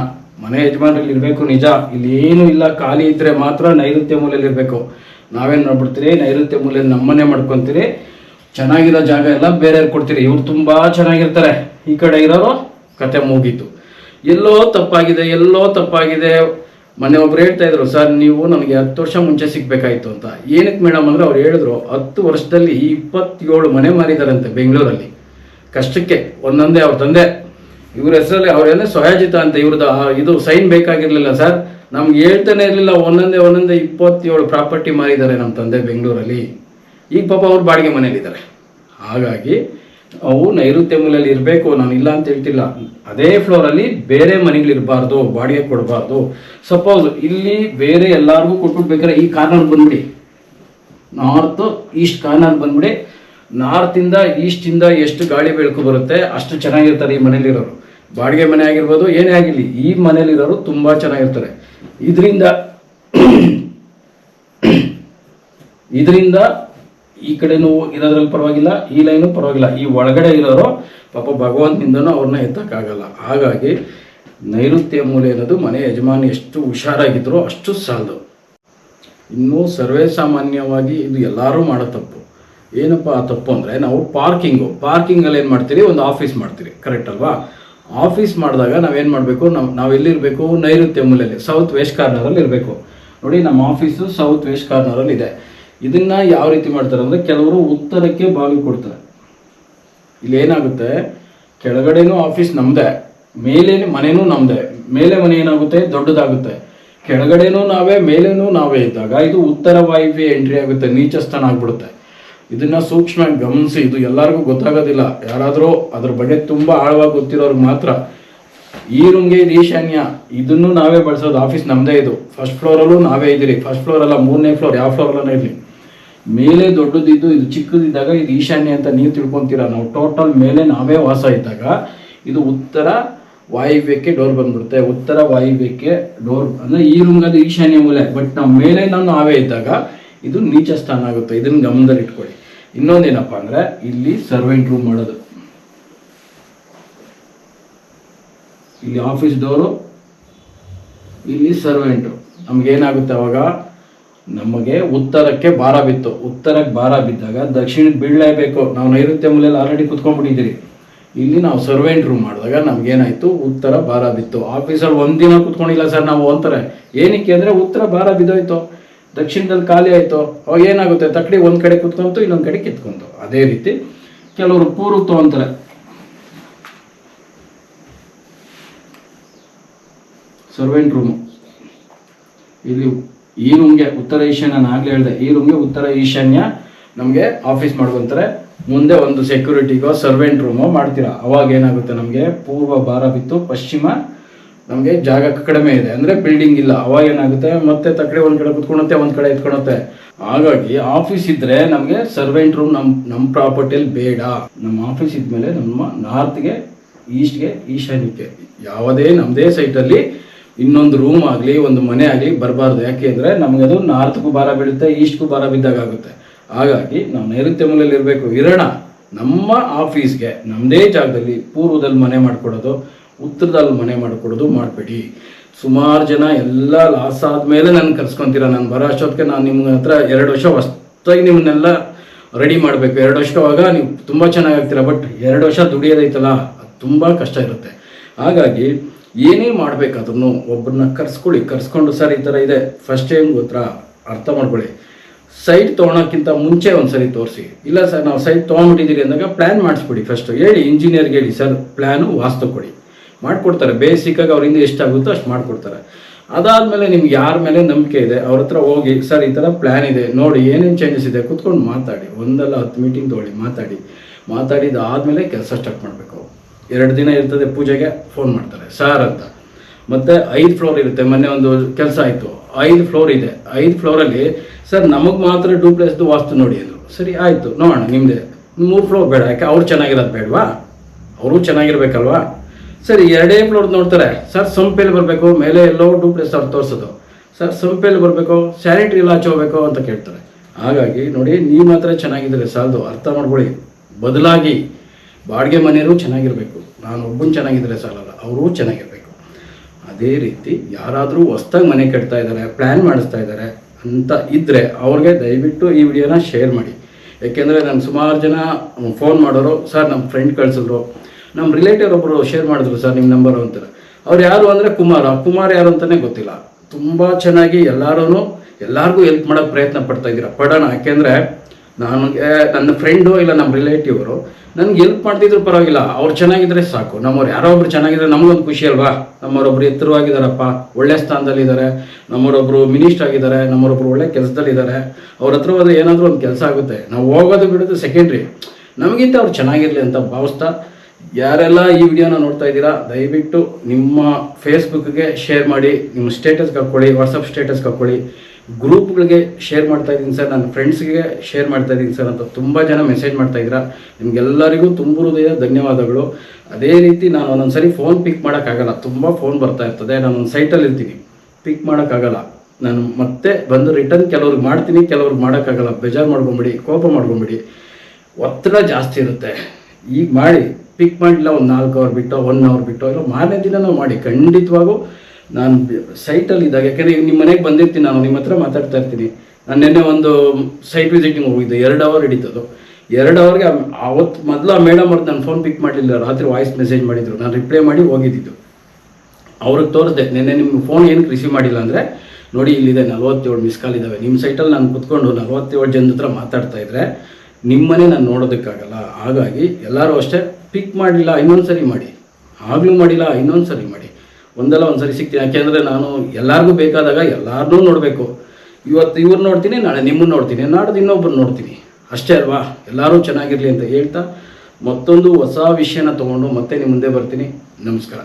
ಮನೆ ಯಜಮಾನ್ರಲ್ಲಿ ಇರಬೇಕು, ನಿಜ. ಇಲ್ಲಿ ಏನು ಇಲ್ಲ. ಖಾಲಿ ಇದ್ರೆ ಮಾತ್ರ ನೈಋತ್ಯ ಮೂಲೆಯಲ್ಲಿ ಇರಬೇಕು. ನಾವೇನು ಮಾಡ್ಬಿಡ್ತೀರಿ? ನೈಋತ್ಯ ಮೂಲೆಯಲ್ಲಿ ನಮ್ಮನೆ ಮಾಡ್ಕೊತೀರಿ. ಚೆನ್ನಾಗಿರೋ ಜಾಗ ಎಲ್ಲ ಬೇರೆ ಕೊಡ್ತೀರಿ? ಇವ್ರು ತುಂಬ ಚೆನ್ನಾಗಿರ್ತಾರೆ. ಈ ಕಡೆ ಇರೋರು ಕತೆ ಮುಗೀತು. ಎಲ್ಲೋ ತಪ್ಪಾಗಿದೆ ಎಲ್ಲೋ ತಪ್ಪಾಗಿದೆ. ಮೊನ್ನೆ ಒಬ್ರು ಹೇಳ್ತಾ ಇದ್ರು, ಸರ್, ನೀವು ನನಗೆ ಹತ್ತು ವರ್ಷ ಮುಂಚೆ ಸಿಗ್ಬೇಕಾಯ್ತು ಅಂತ. ಏನಕ್ಕೆ ಮೇಡಮ್ ಅಂದ್ರೆ ಅವ್ರು ಹೇಳಿದ್ರು, ಹತ್ತು ವರ್ಷದಲ್ಲಿ ಇಪ್ಪತ್ತೇಳು ಮನೆ ಮಾರಿದಾರಂತೆ ಬೆಂಗಳೂರಲ್ಲಿ. ಕಷ್ಟಕ್ಕೆ ಒಂದೊಂದೇ ಅವ್ರ ತಂದೆ. ಇವ್ರ ಹೆಸರಲ್ಲಿ ಅವರೆಲ್ಲ ಸ್ವಯಾಜಿತ ಅಂತ ಇವ್ರದ್ದು ಇದು ಸೈನ್ ಬೇಕಾಗಿರ್ಲಿಲ್ಲ ಸರ್. ನಮ್ಗೆ ಹೇಳ್ತಾನೆ ಇರಲಿಲ್ಲ, ಒಂದೊಂದೇ ಒಂದೊಂದೇ ಇಪ್ಪತ್ತೇಳು ಪ್ರಾಪರ್ಟಿ ಮಾರಿದ್ದಾರೆ ನಮ್ಮ ತಂದೆ ಬೆಂಗಳೂರಲ್ಲಿ. ಈಗ ಪಾಪ ಅವ್ರು ಬಾಡಿಗೆ ಮನೇಲಿದ್ದಾರೆ ಹಾಗಾಗಿ ಅವು ನೈಋತ್ಯ ಮೂಲೆಯಲ್ಲಿ ಇರಬೇಕು, ನಾನು ಇಲ್ಲ ಅಂತ ಹೇಳ್ತಿಲ್ಲ. ಅದೇ ಫ್ಲೋರಲ್ಲಿ ಬೇರೆ ಮನೆಗಳಿರಬಾರ್ದು ಬಾಡಿಗೆ ಕೊಡಬಾರ್ದು. ಸಪೋಸ್ ಇಲ್ಲಿ ಬೇರೆ ಎಲ್ಲರಿಗೂ ಕೊಟ್ಬಿಟ್ಟು ಬೇಕಾದ್ರೆ ಈ ಕಾರ್ನರ್ ಬಂದ್ಬಿಡಿ. ನಾರ್ತ್ ಈಸ್ಟ್ ಕಾರ್ನರ್ ಬಂದ್ಬಿಡಿ. ನಾರ್ತ್ ಇಂದ ಈಸ್ಟ್ ಇಂದ ಎಷ್ಟು ಗಾಳಿ ಬೆಳಕು ಬರುತ್ತೆ, ಅಷ್ಟು ಚೆನ್ನಾಗಿರ್ತಾರೆ ಈ ಮನೇಲಿರೋರು ಬಾಡಿಗೆ ಮನೆ ಆಗಿರ್ಬೋದು, ಏನೇ ಆಗಿರಲಿ, ಈ ಮನೇಲಿರೋರು ತುಂಬಾ ಚೆನ್ನಾಗಿರ್ತಾರೆ. ಇದರಿಂದ ಇದರಿಂದ ಈ ಕಡೆನೂ ಇರೋದ್ರಲ್ಲಿ ಪರವಾಗಿಲ್ಲ, ಈ ಲೈನು ಪರವಾಗಿಲ್ಲ. ಈ ಒಳಗಡೆ ಇರೋರು ಪಾಪ ಭಗವಂತನಿಂದನೂ ಅವ್ರನ್ನ ಎತ್ತಕ್ಕಾಗಲ್ಲ. ಹಾಗಾಗಿ ನೈಋತ್ಯ ಮೂಲೆ ಅನ್ನೋದು ಮನೆ ಯಜಮಾನಿ ಎಷ್ಟು ಹುಷಾರಾಗಿದ್ರು ಅಷ್ಟು ಸಾಲದು. ಇನ್ನೂ ಸರ್ವೇ ಸಾಮಾನ್ಯವಾಗಿ ಇದು ಎಲ್ಲರೂ ಮಾಡೋ ತಪ್ಪು. ಏನಪ್ಪ ತಪ್ಪು ಅಂದರೆ ನಾವು ಪಾರ್ಕಿಂಗು, ಪಾರ್ಕಿಂಗಲ್ಲಿ ಏನು ಮಾಡ್ತೀರಿ? ಒಂದು ಆಫೀಸ್ ಮಾಡ್ತೀರಿ ಕರೆಕ್ಟ್ ಅಲ್ವಾ? ಆಫೀಸ್ ಮಾಡಿದಾಗ ನಾವೇನು ಮಾಡಬೇಕು? ನಾವು ನಾವು ಎಲ್ಲಿರಬೇಕು? ನೈಋತ್ಯ ಮೂಲೆಯಲ್ಲಿ ಸೌತ್ ವೆಸ್ಟ್ ಕಾರ್ನರಲ್ಲಿ ಇರಬೇಕು. ನೋಡಿ, ನಮ್ಮ ಆಫೀಸು ಸೌತ್ ವೆಸ್ಟ್ ಕಾರ್ನರಲ್ಲಿ ಇದೆ. ಇದನ್ನ ಯಾವ ರೀತಿ ಮಾಡ್ತಾರೆ ಅಂದರೆ ಕೆಲವರು ಉತ್ತರಕ್ಕೆ ಬಾಗಿಲು ಕೊಡ್ತಾರೆ. ಇಲ್ಲಿ ಏನಾಗುತ್ತೆ? ಕೆಳಗಡೆನೂ ಆಫೀಸ್ ನಮ್ಮದೇ ಮೇಲೆ ಮನೆನೂ ನಮ್ಮದೇ ಮೇಲೆ ಮನೆ ಏನಾಗುತ್ತೆ? ದೊಡ್ಡದಾಗುತ್ತೆ. ಕೆಳಗಡೆನೂ ನಾವೇ, ಮೇಲೇನೂ ನಾವೇ ಇದ್ದಾಗ ಇದು ಉತ್ತರ ವಾಯುವ್ಯ ಎಂಟ್ರಿ ಆಗುತ್ತೆ ನೀಚ ಸ್ಥಾನ ಆಗ್ಬಿಡುತ್ತೆ. ಇದನ್ನ ಸೂಕ್ಷ್ಮ ಗಮನಿಸಿ, ಇದು ಎಲ್ಲರಿಗೂ ಗೊತ್ತಾಗೋದಿಲ್ಲ. ಯಾರಾದರೂ ಅದ್ರ ಬಗ್ಗೆ ತುಂಬ ಆಳವಾಗಿ ಗೊತ್ತಿರೋರ್ಗೆ ಮಾತ್ರ ಈ ರೂಮ್ಗೆ ಇದು ಈಶಾನ್ಯ ಇದನ್ನು ನಾವೇ ಬಳಸೋದು, ಆಫೀಸ್ ನಮ್ದೇ ಇದು. ಫಸ್ಟ್ ಫ್ಲೋರಲ್ಲೂ ನಾವೇ ಇದ್ದೀರಿ. ಫಸ್ಟ್ ಫ್ಲೋರ್ ಅಲ್ಲ, ಮೂರನೇ ಫ್ಲೋರ್ ಯಾವ ಫ್ಲೋರ್ ಅಲ್ಲ ಇರಲಿ. ಮೇಲೆ ದೊಡ್ಡದಿದ್ದು, ಇದು ಚಿಕ್ಕದಿದ್ದಾಗ ಇದು ಈಶಾನ್ಯ ಅಂತ ನೀವು ತಿಳ್ಕೊಂತೀರಾ? ನಾವು ಟೋಟಲ್ ಮೇಲೆ ನಾವೇ ವಾಸ ಇದ್ದಾಗ ಇದು ಉತ್ತರ ವಾಯುವ್ಯಕ್ಕೆ ಡೋರ್ ಬಂದ್ಬಿಡುತ್ತೆ. ಉತ್ತರ ವಾಯುವ್ಯಕ್ಕೆ ಡೋರ್ ಅಂದ್ರೆ ಈ ರೂಮ್ಗದು ಈಶಾನ್ಯ ಮೂಲೆ. ಬಟ್ ನಾವು ಮೇಲೆ ನಾವು ನಾವೇ ಇದ್ದಾಗ ಇದು ನೀಚ ಸ್ಥಾನ ಆಗುತ್ತೆ. ಇದನ್ನ ಗಮನದಲ್ಲಿ ಇಟ್ಕೊಳ್ಳಿ ಇನ್ನೊಂದೇನಪ್ಪ ಅಂದ್ರೆ ಇಲ್ಲಿ ಸರ್ವೆಂಟ್ ರೂಮ್ ಮಾಡೋದು. ಇಲ್ಲಿ ಆಫೀಸ್ ಡೋರು ಇಲ್ಲಿ ಸರ್ವೆಂಟು ನಮಗೇನಾಗುತ್ತೆ ಅವಾಗ? ನಮಗೆ ಉತ್ತರಕ್ಕೆ ಭಾರ ಬಿತ್ತು. ಉತ್ತರಕ್ಕೆ ಭಾರ ಬಿದ್ದಾಗ ದಕ್ಷಿಣಕ್ಕೆ ಬೀಳಲೇಬೇಕು ನಾವು ನೈಋತ್ಯ ಮೂಲೆಯಲ್ಲಿ ಆಲ್ರೆಡಿ ಕುತ್ಕೊಂಡ್ಬಿಟ್ಟಿದ್ದೀರಿ. ಇಲ್ಲಿ ನಾವು ಸರ್ವೆಂಟ್ ರೂಮ್ ಮಾಡಿದಾಗ ನಮಗೇನಾಯಿತು ಉತ್ತರ ಭಾರ ಬಿತ್ತು. ಆಫೀಸಲ್ಲಿ ಒಂದಿನ ಕುತ್ಕೊಂಡಿಲ್ಲ ಸರ್ ನಾವು ಅಂತಾರೆ. ಏನಕ್ಕೆ ಅಂದರೆ ಉತ್ತರ ಭಾರ ಬಿದ್ದೋಯ್ತು. ದಕ್ಷಿಣದಲ್ಲಿ ಖಾಲಿ ಆಯಿತು. ಅವಾಗ ಏನಾಗುತ್ತೆ? ತಕ್ಕಡಿ ಒಂದು ಕಡೆ ಕುತ್ಕೊಂತು, ಇನ್ನೊಂದು ಕಡೆ ಕಿತ್ಕೊಂತು. ಅದೇ ರೀತಿ ಕೆಲವರು ಪೂರ್ವತ್ವ ತಗೊಂತಾರೆ ಸರ್ವೆಂಟ್ ರೂಮು ಇಲ್ಲಿ ಈ ರೂಮ್ಗೆ ಉತ್ತರ ಈಶಾನ್ಯ ನಾನು ಆಗಲೇ ಹೇಳಿದೆ. ಈ ರೂಮ್ಗೆ ಉತ್ತರ ಈಶಾನ್ಯ ನಮಗೆ ಆಫೀಸ್ ಮಾಡ್ಕೊಂತಾರೆ ಮುಂದೆ ಒಂದು ಸೆಕ್ಯೂರಿಟಿಗೋ ಸರ್ವೆಂಟ್ ರೂಮೋ ಮಾಡ್ತೀರಾ? ಅವಾಗ ಏನಾಗುತ್ತೆ ನಮಗೆ? ಪೂರ್ವ ಭಾರ ಬಿತ್ತು, ಪಶ್ಚಿಮ ನಮಗೆ ಜಾಗ ಕಡಿಮೆ ಇದೆ. ಅಂದ್ರೆ ಬಿಲ್ಡಿಂಗ್ ಇಲ್ಲ. ಅವಾಗ ಏನಾಗುತ್ತೆ? ಮತ್ತೆ ತಕ್ಕಡೆ ಒಂದು ಕಡೆ ಕುತ್ಕೊಳತ್ತೆ ಒಂದು ಕಡೆ ಎತ್ಕೊಳುತ್ತೆ ಹಾಗಾಗಿ ಆಫೀಸ್ ಇದ್ರೆ ನಮಗೆ ಸರ್ವೆಂಟ್ ರೂಮ್ ನಮ್ಮ ನಮ್ಮ ಪ್ರಾಪರ್ಟಿಯಲ್ಲಿ ಬೇಡ. ನಮ್ಮ ಆಫೀಸ್ ಇದ್ಮೇಲೆ ನಮ್ಮ ನಾರ್ತ್ಗೆ ಈಸ್ಟ್ಗೆ ಈಶಾನ್ಯಕ್ಕೆ. ಯಾವುದೇ ನಮ್ಮದೇ ಸೈಟಲ್ಲಿ ಇನ್ನೊಂದು ರೂಮ್ ಆಗಲಿ, ಒಂದು ಮನೆ ಆಗಲಿ ಬರಬಾರ್ದು. ಯಾಕೆ ಅಂದರೆ ನಮಗೆ ಅದು ನಾರ್ತ್ಗೂ ಭಾರ ಬೀಳುತ್ತೆ ಈಸ್ಟ್ಗೂ ಭಾರ ಬಿದ್ದಾಗ ಆಗುತ್ತೆ. ಹಾಗಾಗಿ ನಾವು ನೈಋತ್ಯ ಮೂಲೆಯಲ್ಲಿ ಇರಬೇಕು ಇರೋಣ ನಮ್ಮ ಆಫೀಸ್ಗೆ ನಮ್ಮದೇ ಜಾಗದಲ್ಲಿ ಪೂರ್ವದಲ್ಲಿ ಮನೆ ಮಾಡಿಕೊಡೋದು ಉತ್ತರದಲ್ಲಿ ಮನೆ ಮಾಡಿಕೊಡೋದು ಮಾಡಬೇಡಿ. ಸುಮಾರು ಜನ ಎಲ್ಲ ಲಾಸ್ ಆದಮೇಲೆ ನಾನು ಕರ್ಸ್ಕೊಂತೀರ, ನಾನು ಬರೋ ಅಷ್ಟೊತ್ತಿಗೆ ನಾನು ನಿಮ್ಮ ಹತ್ರ ಎರಡು ವರ್ಷ ಹೊಸ್ದಾಗಿ ನಿಮ್ಮನ್ನೆಲ್ಲ ರೆಡಿ ಮಾಡಬೇಕು. ಎರಡು ವರ್ಷವಾಗ ನೀವು ತುಂಬ ಚೆನ್ನಾಗಿ ಆಗ್ತೀರ ಬಟ್ ಎರಡು ವರ್ಷ ದುಡಿಯೋದೈತಲ್ಲ, ಅದು ತುಂಬ ಕಷ್ಟ ಇರುತ್ತೆ. ಹಾಗಾಗಿ ಏನೇ ಮಾಡಬೇಕಾದ್ರೂ ಒಬ್ಬರನ್ನ ಕರ್ಸ್ಕೊಳ್ಳಿ. ಕರ್ಸ್ಕೊಂಡು ಸರ್ ಈ ಥರ ಇದೆ ಫಸ್ಟ್ ಟೈಮ್ ಗೊತ್ತಾ? ಅರ್ಥ ಮಾಡ್ಕೊಳ್ಳಿ. ಸೈಟ್ ತೊಗೊಳಕ್ಕಿಂತ ಮುಂಚೆ ಒಂದ್ಸರಿ ತೋರಿಸಿ. ಇಲ್ಲ ಸರ್, ನಾವು ಸೈಟ್ ತೊಗೊಂಡ್ಬಿಟ್ಟಿದ್ದೀರಿ ಅಂದಾಗ ಪ್ಲ್ಯಾನ್ ಮಾಡಿಸ್ಬಿಡಿ ಫಸ್ಟು ಹೇಳಿ ಇಂಜಿನಿಯರ್ಗೆ ಹೇಳಿ, ಸರ್ ಪ್ಲ್ಯಾನು ವಾಸ್ತು ಕೊಡಿ. ಮಾಡಿಕೊಡ್ತಾರೆ. ಬೇಸಿಕ್ಕಾಗಿ ಅವರಿಂದ ಎಷ್ಟಾಗುತ್ತೋ ಅಷ್ಟು ಮಾಡಿಕೊಡ್ತಾರೆ. ಅದಾದಮೇಲೆ ನಿಮ್ಗೆ ಯಾರ ಮೇಲೆ ನಂಬಿಕೆ ಇದೆ, ಅವ್ರ ಹತ್ರ ಹೋಗಿ, ಸರ್, ಈ ಥರ ಪ್ಲ್ಯಾನ್ ಇದೆ, ನೋಡಿ, ಏನೇನು ಚೇಂಜಸ್ ಇದೆ? ಕುತ್ಕೊಂಡು ಮಾತಾಡಿ. ಒಂದಲ್ಲ ಹತ್ತು ಮೀಟಿಂಗ್ ತೊಗೊಳ್ಳಿ, ಮಾತಾಡಿ. ಮಾತಾಡಿದಾದ್ಮೇಲೆ ಕೆಲಸ ಸ್ಟಾರ್ಟ್ ಮಾಡಬೇಕು. ಎರಡು ದಿನ ಇರ್ತದೆ ಪೂಜೆಗೆ ಫೋನ್ ಮಾಡ್ತಾರೆ. ಸರ್ ಅಂತ. ಮತ್ತೆ ಐದು ಫ್ಲೋರ್ ಇರುತ್ತೆ. ಮೊನ್ನೆ ಒಂದು ಕೆಲಸ ಆಯಿತು. ಐದು ಫ್ಲೋರ್ ಇದೆ. ಐದು ಫ್ಲೋರಲ್ಲಿ ಸರ್, ನಮಗೆ ಮಾತ್ರ ಡೂಪ್ಲೆಸ್ದು ವಾಸ್ತು ನೋಡಿ ಅಂದರು. ಸರಿ, ಆಯಿತು. ನೋಡೋಣ ನಿಮ್ಮದೇ ಮೂರು ಫ್ಲೋರ್ ಬೇಡ. ಯಾಕೆ, ಅವ್ರು ಚೆನ್ನಾಗಿರೋದು ಬೇಡವಾ? ಅವರು ಚೆನ್ನಾಗಿರ್ಬೇಕಲ್ವಾ? ಸರಿ ಎರಡೇ ಫ್ಲೋರ್ ನೋಡ್ತಾರೆ. ಸರ್ ಸಂಪೇಲಿ ಬರಬೇಕು? ಮೇಲೆ ಎಲ್ಲೋ ಡೂಪ್ಲೆಸ್ ಅವ್ರು ತೋರಿಸೋದು. ಸರ್ ಸಂಪೇಲಿ ಬರಬೇಕು? ಸ್ಯಾನಿಟ್ರಿ ಎಲ್ಲ ಹೋಗ್ಬೇಕು ಅಂತ ಕೇಳ್ತಾರೆ. ಹಾಗಾಗಿ ನೋಡಿ, ನೀವು ಮಾತ್ರ ಚೆನ್ನಾಗಿದ್ರೆ ಸಾಲದು. ಅರ್ಥ ಮಾಡ್ಕೊಳ್ಳಿ. ಬದಲಾಗಿ ಬಾಡಿಗೆ ಮನೆಯವರು ಚೆನ್ನಾಗಿರಬೇಕು. ನಾನು ಒಬ್ಬನು ಚೆನ್ನಾಗಿದ್ದರೆ ಸಾಲಲ್ಲ, ಅವರೂ ಚೆನ್ನಾಗಿರಬೇಕು. ಅದೇ ರೀತಿ ಯಾರಾದರೂ ಹೊಸ್ದಾಗಿ ಮನೆ ಕಟ್ತಾ ಇದ್ದಾರೆ ಪ್ಲ್ಯಾನ್ ಮಾಡಿಸ್ತಾ ಇದ್ದಾರೆ ಅಂತ ಇದ್ದರೆ ಅವ್ರಿಗೆ ದಯವಿಟ್ಟು ಈ ವಿಡಿಯೋನ ಶೇರ್ ಮಾಡಿ. ಏಕೆಂದರೆ ನಾನು ಸುಮಾರು ಜನ ಫೋನ್ ಮಾಡೋರು, ಸರ್ ನಮ್ಮ ಫ್ರೆಂಡ್ ಕಳಿಸಿದ್ರು. ನಮ್ಮ ರಿಲೇಟಿವ್ ಒಬ್ಬರು ಶೇರ್ ಮಾಡಿದ್ರು ಸರ್ ನಿಮ್ಮ ನಂಬರು ಅಂತಾರೆ ಅವ್ರು ಯಾರು ಅಂದರೆ ಕುಮಾರ. ಕುಮಾರ್ ಯಾರು ಅಂತಲೇ ಗೊತ್ತಿಲ್ಲ. ತುಂಬ ಚೆನ್ನಾಗಿ ಎಲ್ಲರೂ ಎಲ್ಲರಿಗೂ ಹೆಲ್ಪ್ ಮಾಡೋಕ್ಕೆ ಪ್ರಯತ್ನ ಪಡ್ತಾ ಇದ್ದೀರಾ? ಪಡೋಣ. ಯಾಕೆಂದರೆ ನನಗೆ, ನನ್ನ ಫ್ರೆಂಡು ಇಲ್ಲ ನಮ್ಮ ರಿಲೇಟಿವರು ನನಗೆ ಹೆಲ್ಪ್ ಮಾಡ್ತಿದ್ರು ಪರವಾಗಿಲ್ಲ. ಅವ್ರು ಚೆನ್ನಾಗಿದ್ರೆ ಸಾಕು. ನಮ್ಮವ್ರು ಯಾರೋ ಒಬ್ರು ಚೆನ್ನಾಗಿದ್ರೆ ನಮಗೊಂದು ಖುಷಿ ಅಲ್ವಾ? ನಮ್ಮವರೊಬ್ರು ಎತ್ತರವಾಗಿದ್ದಾರಪ್ಪ ಒಳ್ಳೆ ಸ್ಥಾನದಲ್ಲಿದ್ದಾರೆ ನಮ್ಮವರೊಬ್ರು ಮಿನಿಸ್ಟರ್ ಆಗಿದ್ದಾರೆ. ನಮ್ಮವರೊಬ್ರು ಒಳ್ಳೆ ಕೆಲಸದಲ್ಲಿದ್ದಾರೆ ಅವ್ರ ಹತ್ರ ಹೋದ್ರೆ ಏನಾದರೂ ಒಂದು ಕೆಲಸ ಆಗುತ್ತೆ. ನಾವು ಹೋಗೋದು ಬಿಡೋದು ಸೆಕೆಂಡ್ರಿ ನಮಗಿಂತ ಅವ್ರು ಚೆನ್ನಾಗಿರಲಿ ಅಂತ ಭಾವಿಸ್ತಾ ಯಾರೆಲ್ಲ ಈ ವಿಡಿಯೋನ ನೋಡ್ತಾ ಇದ್ದೀರಾ, ದಯವಿಟ್ಟು ನಿಮ್ಮ ಫೇಸ್ಬುಕ್ಗೆ ಶೇರ್ ಮಾಡಿ, ನಿಮ್ಮ ಸ್ಟೇಟಸ್ಗೆ ಹಾಕ್ಕೊಳ್ಳಿ ವಾಟ್ಸಪ್ ಸ್ಟೇಟಸ್ಗೆ ಹಾಕ್ಕೊಳ್ಳಿ. ಗ್ರೂಪ್ಗಳಿಗೆ ಶೇರ್ ಮಾಡ್ತಾ ಇದ್ದೀನಿ ಸರ್ ನನ್ನ ಫ್ರೆಂಡ್ಸ್ಗೆ ಶೇರ್ ಮಾಡ್ತಾ ಇದ್ದೀನಿ ಸರ್ ಅಂತ ತುಂಬ ಜನ ಮೆಸೇಜ್ ಮಾಡ್ತಾ ಇದ್ದೀರಾ. ನಿಮಗೆಲ್ಲರಿಗೂ ತುಂಬ ಹೃದಯ ಧನ್ಯವಾದಗಳು. ಅದೇ ರೀತಿ ನಾನು ಒಂದೊಂದು ಸರಿ ಫೋನ್ ಪಿಕ್ ಮಾಡೋಕ್ಕಾಗಲ್ಲ, ತುಂಬ ಫೋನ್ ಬರ್ತಾ ಇರ್ತದೆ. ನಾನು ಒಂದು ಸೈಟಲ್ಲಿ ಇರ್ತೀನಿ ಪಿಕ್ ಮಾಡೋಕ್ಕಾಗಲ್ಲ. ನಾನು ಮತ್ತೆ ಬಂದು ರಿಟರ್ನ್ ಕೆಲವ್ರಿಗೆ ಮಾಡ್ತೀನಿ, ಕೆಲವ್ರಿಗೆ ಮಾಡೋಕ್ಕಾಗಲ್ಲ. ಬೇಜಾರು ಮಾಡ್ಕೊಂಬಿಡಿ, ಕೋಪ ಮಾಡ್ಕೊಂಬಿಡಿ. ಒತ್ತಡ ಜಾಸ್ತಿ ಇರುತ್ತೆ. ಈಗ ಮಾಡಿ. ಪಿಕ್ ಮಾಡಿಲ್ಲ ಒಂದು ನಾಲ್ಕು ಅವರ್ ಬಿಟ್ಟು ಒನ್ ಅವರ್ ಬಿಟ್ಟು, ಇಲ್ಲ, ಮಾರನೇ ದಿನ ನಾವು ಮಾಡಿ. ಖಂಡಿತವಾಗೂ ನಾನು ಸೈಟಲ್ಲಿ ಇದ್ದಾಗ, ಯಾಕೆಂದರೆ ನಿಮ್ಮ ಮನೆಗೆ ಬಂದಿರ್ತೀನಿ ನಾನು ನಿಮ್ಮ ಹತ್ರ ಮಾತಾಡ್ತಾ ಇರ್ತೀನಿ. ನಾನು ನಿನ್ನೆ ಒಂದು ಸೈಟ್ ವಿಸಿಟಿಂಗ್ ಹೋಗಿದ್ದೆ, ಎರಡು ಅವರ್ ಹಿಡಿತದು ಎರಡು ಅವರ್ಗೆ ಅವತ್ತು ಮೊದಲು ಆ ಮೇಡಮ್ ಅವ್ರದ್ದು ನಾನು ಫೋನ್ ಪಿಕ್ ಮಾಡಲಿಲ್ಲ, ರಾತ್ರಿ ವಾಯ್ಸ್ ಮೆಸೇಜ್ ಮಾಡಿದ್ರು. ನಾನು ರಿಪ್ಲೈ ಮಾಡಿ ಹೋಗಿದ್ದಿದ್ದು. ಅವ್ರಿಗೆ ತೋರಿಸ್ದೆ ನಿನ್ನೆ ನಿಮ್ಮ ಫೋನ್ ಏನಕ್ಕೆ ರಿಸೀವ್ ಮಾಡಿಲ್ಲ ಅಂದರೆ, ನೋಡಿ, ಇಲ್ಲಿದೆ ನಲ್ವತ್ತೇಳು ಮಿಸ್ ಕಾಲ್ ಇದ್ದಾವೆ ನಿಮ್ಮ ಸೈಟಲ್ಲಿ ನಾನು ಕುತ್ಕೊಂಡು ನಲ್ವತ್ತೇಳು ಜನದ ಹತ್ರ ಮಾತಾಡ್ತಾ ಇದ್ದರೆ ನಿಮ್ಮನೆ ನಾನು ನೋಡೋದಕ್ಕಾಗಲ್ಲ. ಹಾಗಾಗಿ ಎಲ್ಲರೂ ಅಷ್ಟೇ ಪಿಕ್ ಮಾಡಲಿಲ್ಲ ಇನ್ನೊಂದು ಸರಿ ಮಾಡಿ. ಆಗಲೂ ಮಾಡಿಲ್ಲ, ಇನ್ನೊಂದು ಸರಿ ಮಾಡಿ. ಒಂದಲ್ಲ ಒಂದು ಸರಿ ಸಿಗ್ತೀನಿ. ಯಾಕೆಂದರೆ ನಾನು ಎಲ್ಲರಿಗೂ ಬೇಕಾದಾಗ ಎಲ್ಲರನ್ನೂ ನೋಡಬೇಕು. ಇವತ್ತು ಇವ್ರು ನೋಡ್ತೀನಿ, ನಾಳೆ ನಿಮ್ಮನ್ನು ನೋಡ್ತೀನಿ. ನಾಡ್ದು ಇನ್ನೊಬ್ಬರು ನೋಡ್ತೀನಿ. ಅಷ್ಟೇ ಅಲ್ವಾ? ಎಲ್ಲರೂ ಚೆನ್ನಾಗಿರಲಿ ಅಂತ ಹೇಳ್ತಾ ಮತ್ತೊಂದು ಹೊಸ ವಿಷಯನ ತೊಗೊಂಡು ಮತ್ತೆ ನಿಮ್ಮ ಮುಂದೆ ಬರ್ತೀನಿ. ನಮಸ್ಕಾರ.